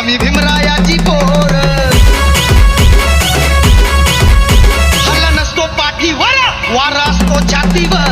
भीमरायाची पोर. हल्ला नसतो पाठीवर वारा असतो छातीवर.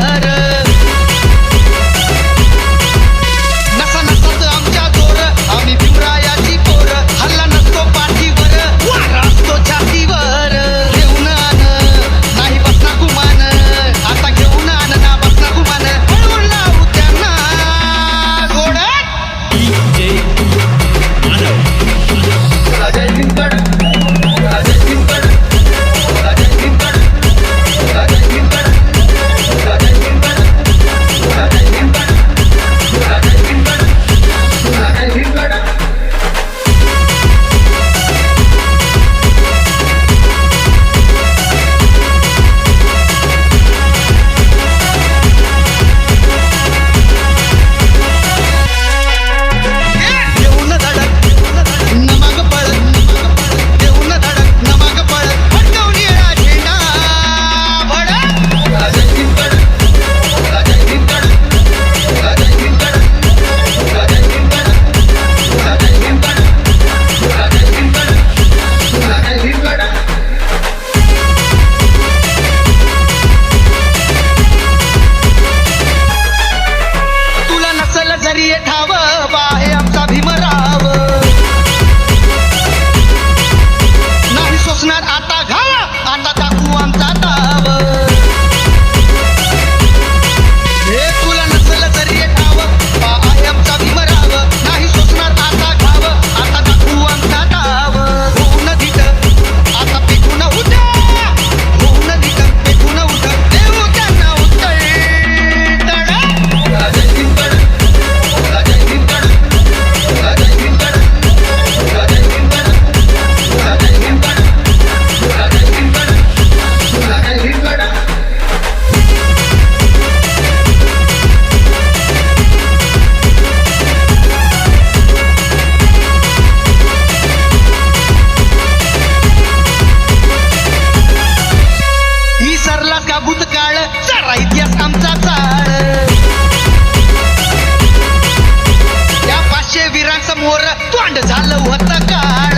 bye. भूतकाळ सारा इतिहास आमचा चाळ त्या पाचशे वीरांसमोर तोंड झालं होतं काळ.